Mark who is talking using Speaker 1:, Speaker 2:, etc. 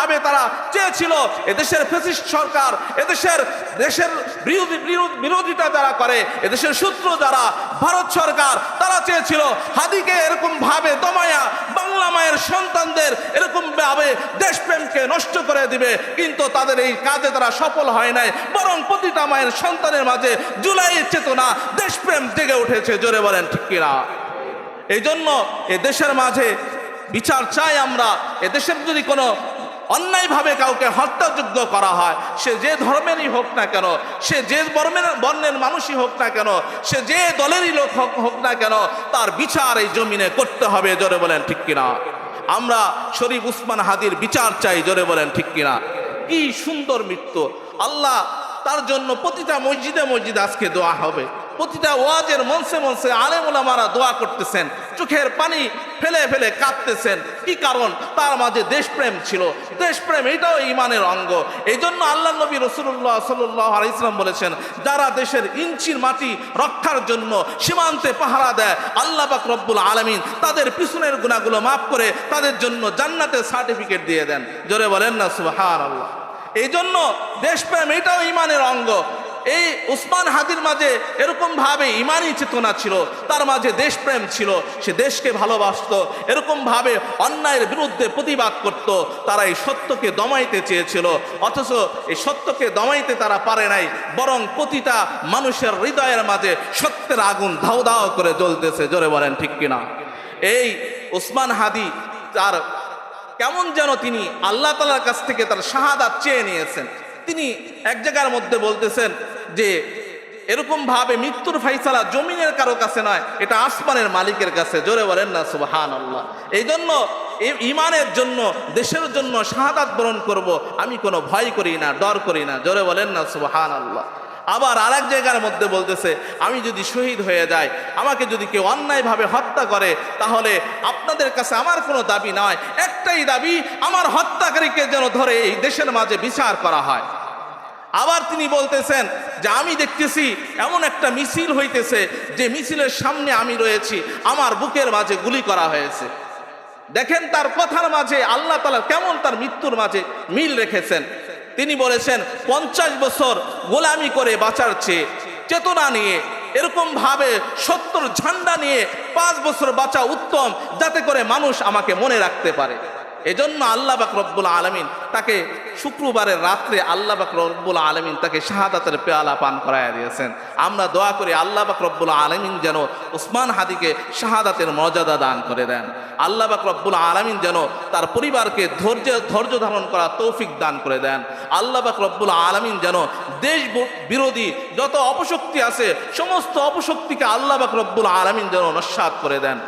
Speaker 1: ভাবে তারা চেয়েছিল, এদেশের ফেসিস্ট সরকার, এদেশের দেশের বিরোধী বিরোধিতা যারা করে, এদেশের সূত্র যারা, ভারত সরকার, তারা চেয়েছিল হাদিকে এরকম ভাবে দমায়া, বাংলা মায়ের সন্তানদের এরকম ভাবে দেশপ্রেমকে নষ্ট করে দিবে, কিন্তু তাদের এই কাজে তারা সফল হয় নাই। বরং প্রতিটা মায়ের সন্তানের মাঝে জুলাইয়ের চেতনা, দেশপ্রেম জেগে উঠেছে, জোরে বলেন ঠিক এই জন্য এ দেশের মাঝে বিচার চাই আমরা। এদেশের যদি কোনো অন্যায়ভাবে কাউকে হত্যাযোগ্য করা হয়, সে যে ধর্মেরই হোক না কেন, সে যে বর্মের, বর্ণের মানুষই হোক না কেন, সে যে দলেরই লোক হোক হোক না কেন, তার বিচার এই জমিনে করতে হবে, জোরে বলেন ঠিক কিনা? আমরা শরীফ উসমান হাদির বিচার চাই, জোরে বলেন ঠিক কিনা? কি সুন্দর মৃত্যু। আল্লাহ তার জন্য প্রতিটা মসজিদে মসজিদে আজকে দোয়া হবে। প্রতিটা ওয়াজের মনসে মনসে আলেমুলামারা দোয়া করতেছেন, চোখের পানি ফেলে ফেলে কাঁদতেছেন কি কারণ? তার মাঝে দেশপ্রেম ছিল। দেশপ্রেম এটাও ইমানের অঙ্গ। এই জন্য আল্লাহ নবী রসুল্লাহ সাল্লাহ ইসলাম বলেছেন, যারা দেশের ইঞ্চির মাটি রক্ষার জন্য সীমান্তে পাহারা দেয়, আল্লাহ পাক রব্বুল আলমিন তাদের পিছনের গুণাগুলো মাফ করে তাদের জন্য জান্নাতের সার্টিফিকেট দিয়ে দেন। জোরে বলেন না সুবাহান আল্লাহ এই জন্য দেশপ্রেম এটাও ইমানের অঙ্গ। এই উসমান হাদির মাঝে এরকম ভাবে ইমানই চেতনা ছিল, তার মাঝে দেশপ্রেম ছিল, সে দেশকে ভালোবাসতো, এরকম ভাবে অন্যায়ের বিরুদ্ধে প্রতিবাদ করত, তারা এই সত্যকে দমাইতে চেয়েছিল, অথচ এই সত্যকে দমাইতে তারা পারে নাই, বরং প্রতিটা মানুষের হৃদয়ের মাঝে সত্যের আগুন ধাও ধাও করে জ্বলতেছে, জোরে বলেন ঠিক কিনা? এই উসমান হাদি তার কেমন যেন তিনি আল্লাহ তালার কাছ থেকে তার শাহাদাত চেয়ে নিয়েছেন। তিনি এক জায়গার মধ্যে বলতেছেন যে, এরকম ভাবে মৃত্যুর ফাইসালা জমিনের কারও কাছে নয়, এটা আসমানের মালিকের কাছে। জোরে বলেন না সুবাহান আল্লাহ এই জন্য ইমানের জন্য, দেশের জন্য শাহাদাত বরণ করব, আমি কোনো ভয় করি না, ডর করি না। জোরে বলেন না সুবাহান আল্লাহ আবার আর এক জায়গার মধ্যে বলতেছে, আমি যদি শহীদ হয়ে যাই, আমাকে যদি কেউ অন্যায়ভাবে হত্যা করে, তাহলে আপনাদের কাছে আমার কোনো দাবি নয়। একটাই দাবি, আমার হত্যাকারীকে যেন ধরে এই দেশের মাঝে বিচার করা হয়। আবার তিনি বলতেছেন যে আমি দেখতেছি এমন একটা মিছিল হইতেছে, যে মিছিলের সামনে আমি রয়েছি, আমার বুকের মাঝে গুলি করা হয়েছে। দেখেন তার কথার মাঝে আল্লাহ তালা কেমন তার মৃত্যুর মাঝে মিল রেখেছেন। তিনি বলেছেন, পঞ্চাশ বছর গোলামি করে বাঁচার চেয়ে চেতনা নিয়ে, এরকম ভাবে সত্তর ঝান্ডা নিয়ে পাঁচ বছর বাঁচা উত্তম, যাতে করে মানুষ আমাকে মনে রাখতে পারে। এজন্য আল্লাহ বাক রব্বুল আলমিন তাকে শুক্রবারের রাত্রে আল্লাহ বাক রব্বুল আলমিন তাকে শাহাদাতের পেয়ালা পান করাইয়া দিয়েছেন। আমরা দোয়া করি আল্লাহ বাক রব্বুল আলমিন যেন উসমান হাদিকে শাহাদাতের মর্যাদা দান করে দেন। আল্লাহ বাক রব্বুল আলমিন যেন তার পরিবারকে ধৈর্য ধৈর্য ধারণ করা তৌফিক দান করে দেন। আল্লাহ বাক রব্বুল আলমিন যেন দেশ বিরোধী যত অপশক্তি আছে, সমস্ত অপশক্তিকে আল্লাহ বাক রব্বুল আলমিন যেন নস্বাত করে দেন।